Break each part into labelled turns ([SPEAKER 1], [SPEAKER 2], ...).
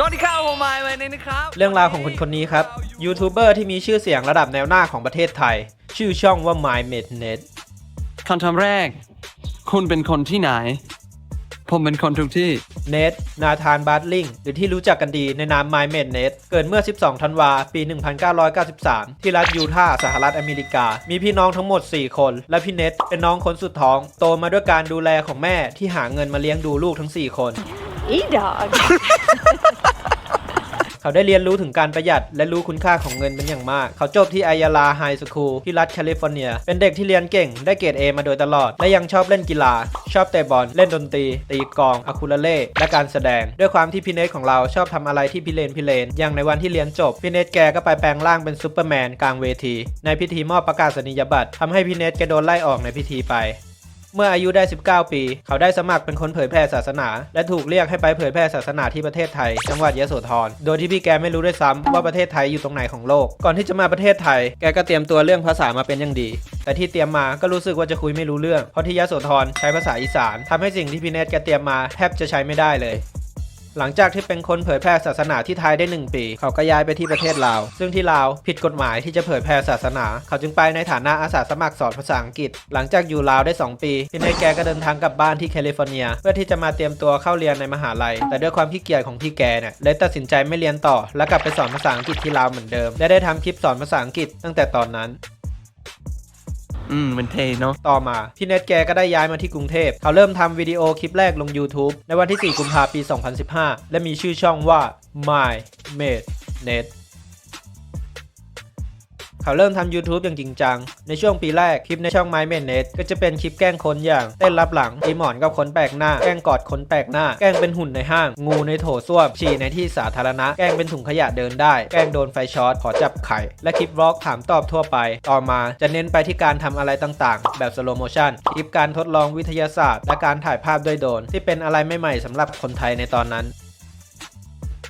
[SPEAKER 1] สวัสดีครับผมไมค์วันนี้นะครับ
[SPEAKER 2] เรื่องราวของคนคนนี้ครับ ยูทูบเบอร์ที่มีชื่อเสียงระดับแนวหน้าของประเทศไทย ชื่อช่องว่า My m e d Net
[SPEAKER 1] คำถามแรก คุณเป็นคนที่ไหน ผมเป็นคนทุกที่
[SPEAKER 2] เนทนาธานบาร์ลิง หรือที่รู้จักกันดีในนาม My m e d Net เกิดเมื่อ 12 ธันวา ปี 1993 ที่รัฐยูทาห์สหรัฐอเมริกา มีพี่น้องทั้งหมด 4 คน และพี่เนทเป็นน้องคนสุดท้อง โตมาด้วยการดูแลของแม่ที่หาเงินมาเลี้ยงดูลูกทั้ง 4 คน
[SPEAKER 3] E-dog.
[SPEAKER 2] เขาได้เรียนรู้ถึงการประหยัดและรู้คุณค่าของเงินเป็นอย่างมาก เขาจบที่อยาลาไฮสคูลที่รัฐแคลิฟอร์เนีย เป็นเด็กที่เรียนเก่ง ได้เกรด A มาโดยตลอด และยังชอบเล่นกีฬา ชอบเตะบอล เล่นดนตรี ตีกลองอะคูลาเล่ และการแสดง ด้วยความที่พี่เนทของเราชอบทำอะไรที่พิเรนพิเรน อย่างในวันที่เรียนจบ พี่เนทแกก็ไปแปลงร่างเป็นซูเปอร์แมนกลางเวที ในพิธีมอบประกาศนียบัตรทำให้พี่เนทแกโดนไล่ออกในพิธีไป เมื่ออายุได้ 19 ปี เขาได้สมัครเป็นคนเผยแพร่ศาสนา และถูกเรียกให้ไปเผยแพร่ศาสนาที่ประเทศไทย จังหวัดยโสธร โดยที่พี่แกไม่รู้ด้วยซ้ำว่าประเทศไทยอยู่ตรงไหนของโลก ก่อนที่จะมาประเทศไทย แกก็เตรียมตัวเรื่องภาษามาเป็นอย่างดี แต่ที่เตรียมมาก็รู้สึกว่าจะคุยไม่รู้เรื่อง เพราะที่ยโสธรใช้ภาษาอีสานทำให้สิ่งที่พี่เนตแกเตรียมมาแทบจะใช้ไม่ได้เลย หลังจากที่เป็นคนเผยแพร่ศาสนาที่ไทยได้ 1 ปี เขาก็ย้ายไปที่ประเทศลาว ซึ่งที่ลาวผิดกฎหมายที่จะเผยแพร่ศาสนา เขาจึงไปในฐานะอาสาสมัครสอนภาษาอังกฤษ หลังจากอยู่ลาวได้ 2 ปีพี่เนยแกก็เดินทางกลับบ้านที่แคลิฟอร์เนีย เพื่อที่จะมาเตรียมตัวเข้าเรียนในมหาลัย แต่ด้วยความขี้เกียจของพี่แกเนี่ยเลยตัดสินใจไม่เรียนต่อ และกลับไปสอนภาษาอังกฤษที่ลาวเหมือนเดิมและได้ทำคลิปสอนภาษาอังกฤษตั้งแต่ตอนนั้น
[SPEAKER 1] อืมมันเทเนาะ
[SPEAKER 2] ต่อมาพี่เน็ตแกก็ได้ย้ายมาที่กรุงเทพเขาเริ่มทำวิดีโอคลิปแรกลง YouTube ในวันที่ 4 กุมภาพันธ์ปี 2015 และมีชื่อช่องว่า My Made Net เขาเริ่มทำ YouTube อย่างจริงจัง ในช่วงปีแรกคลิปในช่อง My Made Net ก็จะเป็นคลิปแกล้งคนอย่าง เต้นรับหลังตีหมอนกับคนแปลกหน้า แกล้งกอดคนแปลกหน้า แกล้งเป็นหุ่นในห้าง งูในโถส้วม ฉี่ในที่สาธารณะ แกล้งเป็นถุงขยะเดินได้ แกล้งโดนไฟช็อตขอจับไข่ และคลิปวอล์กถามตอบทั่วไป ต่อมาจะเน้นไปที่การทำอะไรต่างๆ แบบสโลโมชันคลิปการทดลองวิทยาศาสตร์ และการถ่ายภาพด้วยโดรนที่เป็นอะไรใหม่ๆสำหรับคนไทยในตอนนั้น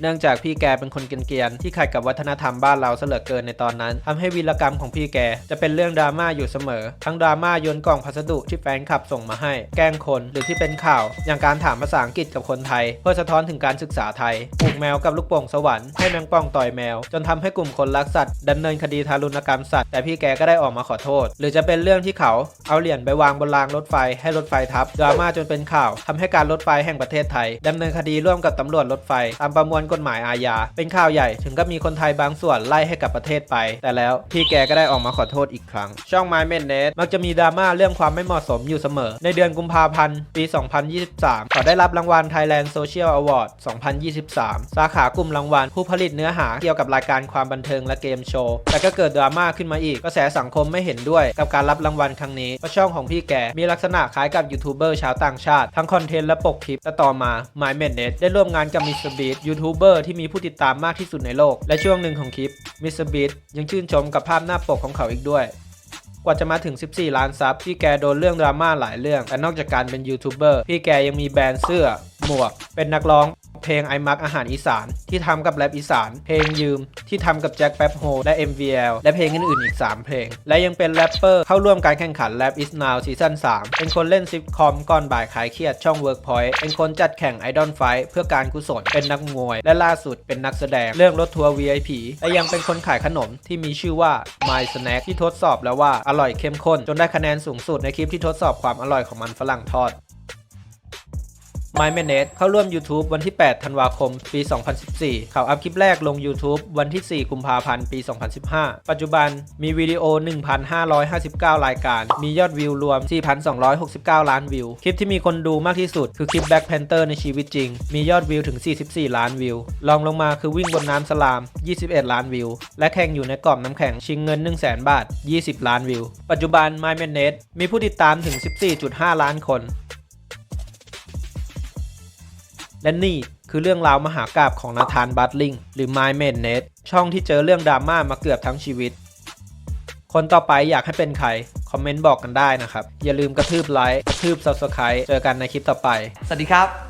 [SPEAKER 2] เนื่องจากพี่แกเป็นคนเกรียนๆที่ขัดกับวัฒนธรรมบ้านเราเสลือเกินในตอนนั้นทำให้วีรกรรมของพี่แกจะเป็นเรื่องดราม่าอยู่เสมอ ทั้งดราม่าโยนกล่องพัสดุที่แฟนคลับส่งมาให้ แกล้งคนหรือที่เป็นข่าว อย่างการถามภาษาอังกฤษกับคนไทย เพื่อสะท้อนถึงการศึกษาไทยปลูกแมวกับลูกโป่งสวรรค์ให้แมงป่องต่อยแมว จนทำให้กลุ่มคนรักสัตว์ดำเนินคดีทารุณกรรมสัตว์แต่พี่แกก็ได้ออกมาขอโทษ หรือจะเป็นเรื่องที่เขาเอาเหรียญไปวางบนรางรถไฟให้รถไฟทับดราม่าจนเป็นข่าวทำให้การรถไฟแห่งประเทศไทยดำเนินคดีร่วมกับตำรวจรถไฟตามประมวลกฎหมายอาญา เป็นข่าวใหญ่ถึงก็มีคนไทยบางส่วนไล่ให้กับประเทศไป แต่แล้วพี่แกก็ได้ออกมาขอโทษอีกครั้ง ช่อง My m e n n e t มักจะมีดราม่าเรื่องความไม่เหมาะสมอยู่เสมอ ในเดือนกุมภาพันธ์ ปี 2023เขาได้รับรางวัล Thailand Social Award 2023 สาขากลุ่มรางวัล ผู้ผลิตเนื้อหาเกี่ยวกับรายการความบันเทิงและเกมโชว์ แต่ก็เกิดดราม่าขึ้นมาอีก กระแสสังคมไม่เห็นด้วยกับการรับรางวัลครั้งนี้เพราะช่องของพี่แกมีลักษณะคล้ายกับยูทูบเบอร์ชาวต่างชาติ ทั้งคอนเทนต์และปกคลิปแต่ต่อมา My m e n n e t ได้ร่วมงานกับ MrBeast ยูทูบเบอร์ที่มีผู้ติดตามมากที่สุดในโลก และช่วงหนึ่งของคลิป MrBeast ยังชื่นชมกับภาพหน้าปกของเขาอีกด้วย กว่าจะมาถึง 14 ล้านซับพี่แกโดนเรื่องดราม่าหลายเรื่องแต่นอกจากการเป็นยูทูบเบอร์พี่แกยังมีแบรนด์เสื้อ หมวก เป็นนักร้อง เพลงไอมักอาหารอีสาน ที่ทำกับแรปอีสาน เพลงยืม ที่ทำกับแจ็คแป๊บโฮและ MVL และเพลงอื่นๆอีก 3 เพลง และยังเป็นแรปเปอร์เข้าร่วมการแข่งขัน Rap is Now ซีซั่น3 เป็นคนเล่นซิทคอมก่อนบ่ายขายเครียดช่อง Workpoint เป็นคนจัดแข่ง Idol Fight เพื่อการกุศลเป็นนักมวย และล่าสุดเป็นนักแสดงเรื่องรถทัวร์ VIP และยังเป็นคนขายขนมที่มีชื่อว่า My Snack ที่ทดสอบแล้วว่าอร่อยเข้มข้นจนได้คะแนนสูงสุดในคลิปที่ทดสอบความอร่อยของมันฝรั่งทอด My m a n e t เข้าร่วม YouTube วันที่ 8 ธันวาคม ปี 2014 เขาอัพคลิปแรกลง YouTube วันที่ 4 กุมภาพันธ์ ปี 2015 ปัจจุบันมีวิดีโอ 1,559 รายการ มียอดวิวรวม 4,269 ล้านวิว คลิปที่มีคนดูมากที่สุด คือคลิป Black Panther ในชีวิตจริง มียอดวิวถึง 44 ล้านวิว รองลงมาคือวิ่งบนน้ำสลาม 21 ล้านวิว และแข่งอยู่ในกล่องน้ำแข็งชิงเงิน 100,000 บาท 20 ล้านวิว ปัจจุบัน My m a n e t มีผู้ติดตามถึง 14.5 ล้านคน และนี่คือเรื่องราวมหากราบของนาธานบัตลิงหรือ My m a n Net ช่องที่เจอเรื่องดราม่ามาเกือบทั้งชีวิต คนต่อไปอยากให้เป็นใคร คอมเมนต์บอกกันได้นะครับ อย่าลืมกระทืบไลค์กระทืบ Subscribe เจอกันในคลิปต่อไป
[SPEAKER 1] สวัสดีครับ